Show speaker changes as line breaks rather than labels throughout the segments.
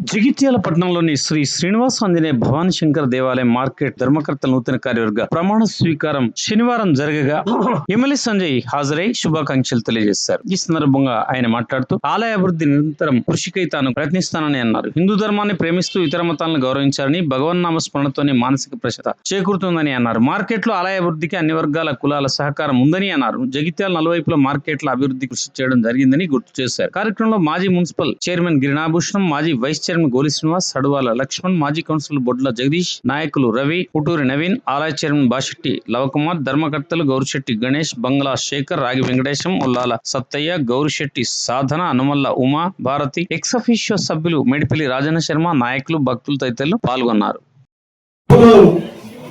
జగిత్యాల పట్టణంలోని శ్రీ శ్రీనివాస ఆంజనేయ భవానీ శంకర్ దేవాలయం మార్కెట్ ధర్మకర్తల నూతన కార్యవర్గ ప్రమాణ స్వీకారం శనివారం జరగగా ఎమ్మెల్యే సంజయ్ హాజరై శుభాకాంక్షలు తెలియజేశారు. ఈ సందర్భంగా ఆయన మాట్లాడుతూ ఆలయ అభివృద్ధి నిరంతరం కృషికై తాను ప్రయత్నిస్తానని అన్నారు. హిందూ ధర్మాన్ని ప్రేమిస్తూ ఇతర మతాలను గౌరవించాలని భగవన్నామ స్మరణతోనే మానసిక ప్రశత చేకూరుతుందని అన్నారు. మార్కెట్లో ఆలయ అభివృద్ధికి అన్ని వర్గాల కులాల సహకారం ఉందని అన్నారు. జగిత్యాల నలువైపుల మార్కెట్ల అభివృద్ధి కృషి చేయడం జరిగిందని గుర్తు చేశారు. కార్యక్రమంలో మాజీ మున్సిపల్ చైర్మన్ గిరినాభూషణం మాజీ వైస్ చైర్మన్ గోలి శ్రీనివాస్ సడువాల లక్ష్మణ్ మాజీ కౌన్సిలర్ బొడ్ల జగదీష్ నాయకులు రవి పుటూరి నవీన్ ఆలయ చైర్మన్ బాషెట్టి లవకుమార్ ధర్మకర్తలు గౌరిశెట్టి గణేష్ బంగ్లా శేఖర్ రాగి వెంకటేశం ఉల్లాల సత్తయ్య గౌరిశెట్టి సాధన అనుమల్ల ఉమా భారతి ఎక్సఫిషియో సభ్యులు మేడిపల్లి రాజన్న శర్మ నాయకులు భక్తులు తదితరులు పాల్గొన్నారు.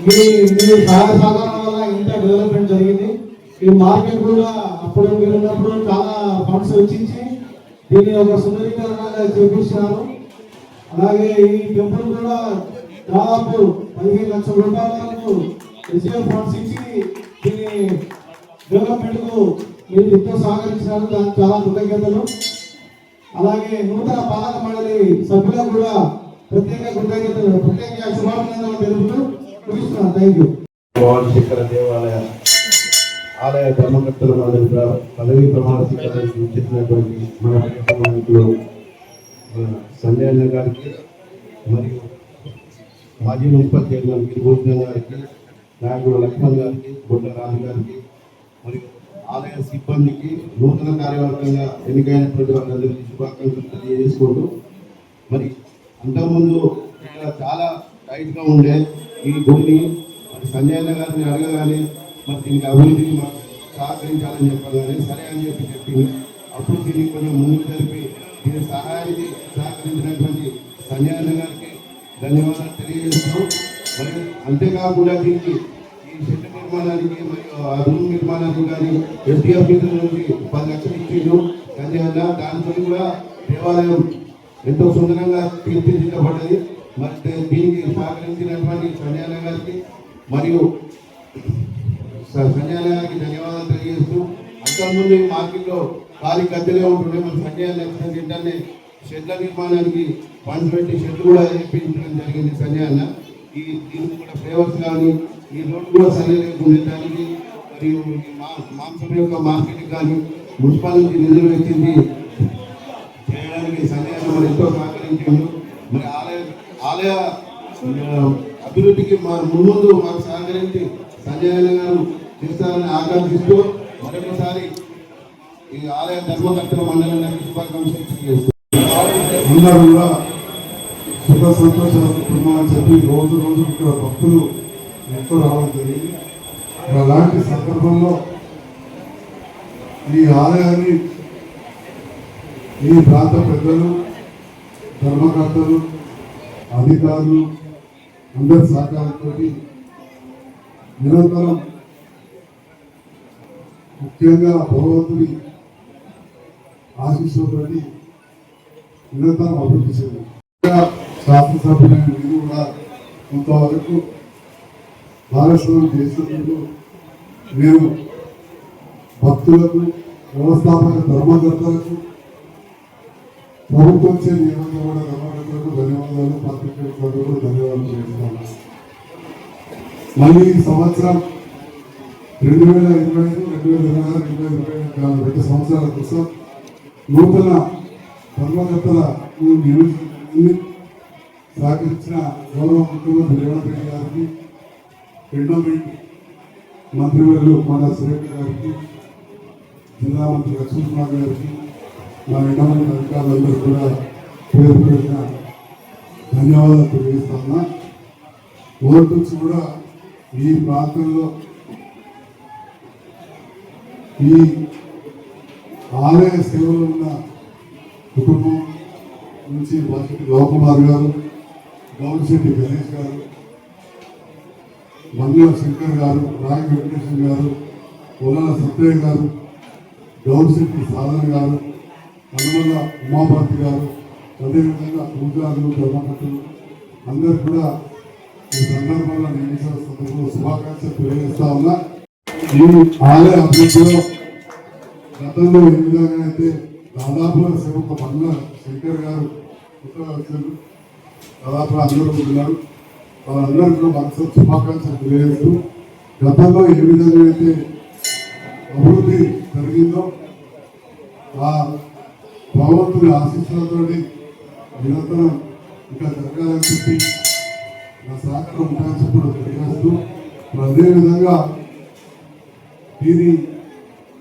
మీ మీ సహాయ సహకారం వల్ల ఇంత డెవలప్మెంట్ జరిగింది. ఈ మార్కెట్ కూడా అప్పుడు మీరు ఉన్నప్పుడు చాలా ఫండ్స్ వెచ్చించి దీన్ని ఒక సుందరీకరణగా చేపించినారు అలాగే ఈ టెంపుల్ కూడా దాదాపు పదిహేను లక్షల రూపాయల వరకు రిజర్వ్ ఫండ్స్ ఇచ్చి దీని డెవలప్మెంట్కు మీరు ఎంతో సహకరించినారు. దానికి చాలా కృతజ్ఞతలు. అలాగే నూతన పాలక మండలి సభ్యులకు కూడా ప్రత్యేక కృతజ్ఞతలు. ప్రత్యేక శుభాభినందనలు తెలుపుతూ ముగిస్తున్నాను. థ్యాంక్ యూ
భగవాన్ శంకర దేవాలయ ఆలయ ధర్మకర్తల మండలి పదవీ ప్రమాణ స్వీకారానికి ఇచ్చేసినటువంటి మన సంజయ్ అన్న గారికి మరియు మాజీ మున్సిపల్ చైర్మన్ గిరిభూషణ గారికి నాయకుడు లక్ష్మణ్ గారికి బొడ్డ రాజు గారికి మరియు ఆలయ సిబ్బందికి నూతన కార్యవర్గంగా ఎన్నికైనటువంటి వాళ్ళందరికీ శుభాకాంక్షలు తెలియజేసుకుంటూ మరి అంతకుముందు ఇక్కడ చాలా టైట్గా ఉండే ఈ గుడిని మరి సంజయ్ గారిని అడగగానే మరి దీనికి అభివృద్ధికి మాకు సహకరించాలని చెప్పగానే సరే అని చెప్పి చెప్పింది. అప్పుడు దీన్ని కొంచెం ముందుకు జరిపి దీని సహాయానికి సహకరించినటువంటి సంజయ్ గారికి ధన్యవాదాలు తెలియజేస్తాం మరియు అంతేకాకుండా దీనికి ఈ షెడ్ నిర్మాణానికి మరియు ఆ రూమ్ నిర్మాణానికి కానీ ఎస్టీఎఫ్ నుంచి పది లక్షలు ఇచ్చిండు సంజయ్ అన్న కూడా దేవాలయం ఎంతో సుందరంగా తీర్చిదిద్దబడ్డది. మరి దీనికి సహకరించినటువంటి సంజయన గారికి మరియు స- సంజయన గారికి ధన్యవాదాలు తెలియజేస్తూ అంతకుముందు ఈ మార్కెట్లో ఖాళీ గద్దెలే ఉంటుండే మన సంజయ్ లేకపోతే వెంటనే షెడ్ల నిర్మాణానికి ఫండ్స్ పెట్టి షెడ్ కూడా వేయించడం జరిగింది సంజయ్ ఈ దీనికి కూడా ఫ్లేవర్స్ కానీ ఈ రోడ్డు కూడా సరిగా ఉండేదానికి మరియు ఈ మా- మాంసం యొక్క మార్కెట్ కానీ మున్సిపాలిటీ నుంచి నిధులు వచ్చింది చేయడానికి సందేహం మరి ఎంతో సహకరించాడు. మరి ఆలయ ఆలయ అభివృద్ధికి మా ముందు మాకు సహకరించి సంజయ్ గారు చేస్తారని ఆకాంక్షిస్తూ మరొకసారి ఈ ఆలయ ధర్మకర్తల మండలాన్ని శుభాకాంక్షలు
అందరూ కూడా సుఖ సంతోషాల కుటుంబాన్ని చెప్పి రోజు రోజు ఇక్కడ భక్తులు ఎంతో రావడం జరిగింది. అలాంటి సందర్భంలో ఈ ఆలయాన్ని ఈ ప్రాంత పెద్దలు ధర్మకర్తలు అధికారులు అందరి సహకారంతో నిరంతరం ముఖ్యంగా భగవంతుడి ఆశీస్సులతోటి నిరంతరం అభివృద్ధి చెంది శాసనసభ్యులైన మీరు కూడా కొంతవరకు భాగస్వామ్యం చేసినందుకు నేను భక్తులకు వ్యవస్థాపక ధర్మకర్తలకు ప్రభుత్వం వచ్చే చే కూడా ధర్మకర్తలకు ధన్యవాదాలు పత్రికలకు కూడా ధన్యవాదాలు చేస్తున్నాను మళ్ళీ ఈ సంవత్సరం రెండు వేల ఇరవై ఐదు రెండు వేల ఇరవై ఆరు రెండు వేల ఇరవై ఐదు రెండు సంవత్సరాల కోసం నూతన ధర్మకర్తలకు సహకరించిన గౌరవ ముఖ్యమంత్రి రేవంత్ రెడ్డి గారికి ఎండోమెంట్ మంత్రివర్యులు మన సురేఖ గారికి జిల్లా మంత్రి లక్ష్మణ్ గారికి మా ఎండోమెంట్ అధికారులందరూ కూడా పేరు పేరున ధన్యవాదాలు తెలియజేస్తున్నా ఓటు నుంచి కూడా ఈ ప్రాంతంలో ఈ ఆలయ సేవలో ఉన్న కుటుంబం నుంచి వాటి లోకుమార్ గారు గౌరిశెట్టి గణేష్ గారు మంగళ శంకర్ గారు రాయ వెంకటేశ్వర గారు పొలాల సత్యయ్య గారు గౌరిశెట్టి సాధన గారు హనుమల ఉమాపతి గారు అదేవిధంగా పూజారులు ధర్మకర్తలు అందరు కూడా ఈ సందర్భంలో నేను సందర్భంలో శుభాకాంక్షలు తెలియజేస్తా ఉన్నా. ఈ ఆలయ అభివృద్ధిలో గతంలో ఏ విధంగా అయితే దాదాపుగా ఒక బంగ్లా శంకర్ గారు కొత్తగా వచ్చారు దాదాపు అందరూ ఉంటున్నారు వాళ్ళందరూ కూడా మనసు శుభాకాంక్షలు తెలియజేస్తూ గతంలో ఏ విధంగా అయితే అభివృద్ధి జరిగిందో ఆ భగవంతుడి ఆశీస్సులతో నిరంతరం ఇంకా జరగాలని చెప్పి నా సహకారం ఉంటాయని చెప్పి తెలియజేస్తూ అదేవిధంగా దీని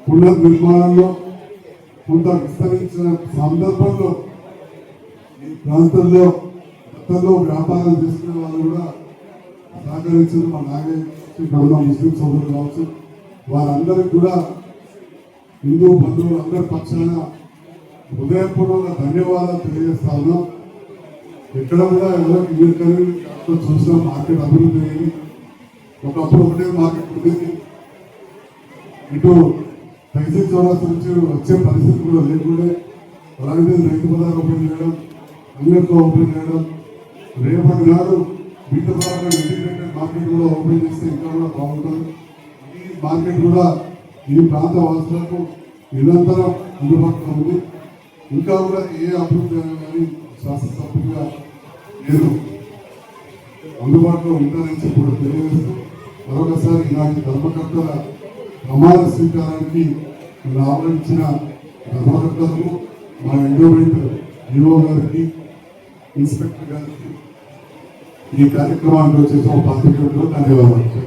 పునర్నిర్మాణంలో కొంత విస్తరించిన సందర్భంలో ఈ ప్రాంతంలో గతంలో వ్యాపారం చేసిన వాళ్ళు కూడా సహకరించారు. మా నాగే బ్రహ్మ ముస్లిం సోదరులు కావచ్చు. వారందరికీ కూడా హిందూ బంధువులు అందరి పక్షాన హృదయపూర్వక ధన్యవాదాలు తెలియజేస్తాను ఉన్నాం. ఎక్కడ కూడా ఎవరికి మీరు కలిగి చూసిన మార్కెట్ అభివృద్ధి అయ్యింది. ఒకప్పుడు ఒకటే మార్కెట్ ఉండేది. ఇటు తహసీల్ చౌరస్తా నుంచి వచ్చే పరిస్థితి కూడా లేకుండే అలాగే రైతు బజార్ ఓపెన్ చేయడం అంగడితో ఓపెన్ చేయడం రేపటి నాడు బీట పరంగా ఇంటిగ్రేటెడ్ మార్కెట్ కూడా ఓపెన్ చేస్తే ఇంకా కూడా బాగుంటుంది. ఈ మార్కెట్ కూడా ఈ ప్రాంత వాసులకు నిరంతరం అందుబాటులో ఉంది. ఇంకా కూడా ఏ అభివృద్ధి కానీ శాసనసభ్యులుగా నేను అందుబాటులో ఉంటానని చెప్పి కూడా తెలియజేస్తూ మరొకసారి ఇలాంటి ధర్మకర్తల ప్రమాణ స్వీకారానికి నన్ను ఆహ్వానించిన ధర్మకర్తలకు మా ఎండోమెంట్ ఈఓ గారికి ఇన్స్పెక్టర్ గారికి ఈ కార్యక్రమానికి వచ్చేసిన ఒక ధన్యవాదాలు.